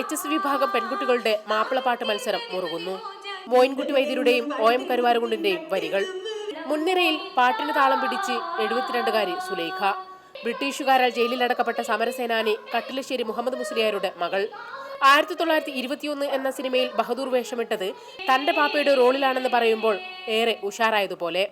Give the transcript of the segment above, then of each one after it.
H S വിഭാഗം പെൺകുട്ടികളുടെ മാപ്പിളപ്പാട്ട് മത്സരം മുറുകുന്നു. മോയിൻകുട്ടി വൈദ്യരുടെയും ഒ എം കരുവാരകുണ്ടിന്റെയും വരികൾ. മുൻനിരയിൽ പാട്ടിന് താളം പിടിച്ച് എഴുപത്തിരണ്ടുകാരി സുലേഖ. ബ്രിട്ടീഷുകാരാൽ ജയിലിലടക്കപ്പെട്ട സമരസേനാനി കട്ടിലശ്ശേരി മുഹമ്മദ് മുസ്ലിയാരുടെ മകൾ. ആയിരത്തി തൊള്ളായിരത്തി ഇരുപത്തിയൊന്ന് എന്ന സിനിമയിൽ ബഹദൂർ വേഷമിട്ടത് തന്റെ പാപ്പയുടെ റോളിലാണെന്ന് പറയുമ്പോൾ ഏറെ ഉഷാറായതുപോലെ.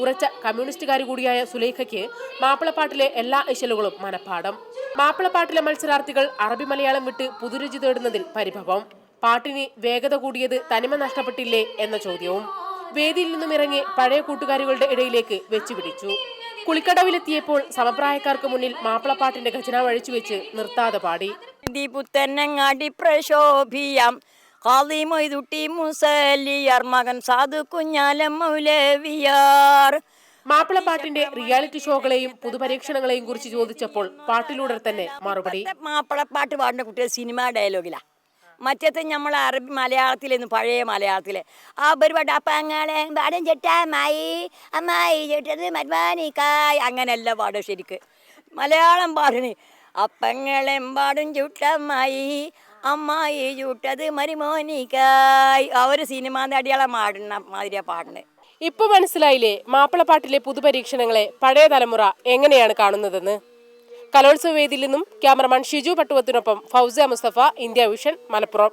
ഉറച്ച കമ്മ്യൂണിസ്റ്റുകാരി കൂടിയായ സുലൈഖയ്ക്ക് മാപ്പിളപ്പാട്ടിലെ എല്ലാ ഇശലുകളും മനഃപ്പാടം. മാപ്പിളപ്പാട്ടിലെ മത്സരാർത്ഥികൾ അറബി മലയാളം വിട്ട് പുതുരുചി തേടുന്നതിൽ പരിഭവം. പാട്ടിന് വേഗത കൂടിയത് തനിമ നഷ്ടപ്പെട്ടില്ലേ എന്ന ചോദ്യവും. വേദിയിൽ നിന്നും ഇറങ്ങി പഴയ കൂട്ടുകാരികളുടെ ഇടയിലേക്ക് വെച്ചുപിടിച്ചു. കുളിക്കടവിലെത്തിയപ്പോൾ സമപ്രായക്കാർക്ക് മുന്നിൽ മാപ്പിളപ്പാട്ടിന്റെ ഖജനാവ് അഴിച്ചുവെച്ച് നിർത്താതെ പാടി. ഖാദി മൊയ്തുട്ടി മുസലിയാർ മകൻ സാധു കുഞ്ഞാലം മൗലവിയാർ. മാപ്പിളപ്പാട്ടിന്റെ റിയാലിറ്റി ഷോകളെയും പുതുപരീക്ഷണങ്ങളെയും കുറിച്ച് ചോദിച്ചപ്പോൾ പാട്ടിലൂടെ തന്നെ മറുപടി. മാപ്പിളപ്പാട്ട് പാടുന്ന കുട്ടികൾ സിനിമ ഡയലോഗിലാ. മറ്റത്തെ നമ്മൾ അറബി മലയാളത്തിലെന്ന് പഴയ മലയാളത്തിലെ. ആ പരിപാടി അപ്പങ്ങളെ പാടും ചെട്ടാമായി അമ്മായി ചെട്ടത് മരുമാനിക്കായ് അങ്ങനെയല്ല പാടും ശരിക്ക്. മലയാളം പാടണേ അപ്പങ്ങളെ പാടും ചുട്ടമ്മായി അമ്മായി ചുട്ടത് ആ ഒരു സിനിമാ നടികളെ മാടുന്ന മാതിരിയാ പാടുന്നത് ഇപ്പൊ മനസ്സിലായില്ലേ മാപ്പിളപ്പാട്ടിലെ പുതുപരീക്ഷണങ്ങളെ പഴയ തലമുറ എങ്ങനെയാണ് കാണുന്നതെന്ന്? കലോത്സവ വേദിയിൽ നിന്നും ക്യാമറമാൻ ഷിജു പട്ടുവത്തിനൊപ്പം ഫൗസിയ മുസ്തഫ ഇന്ത്യ വിഷൻ മലപ്പുറം.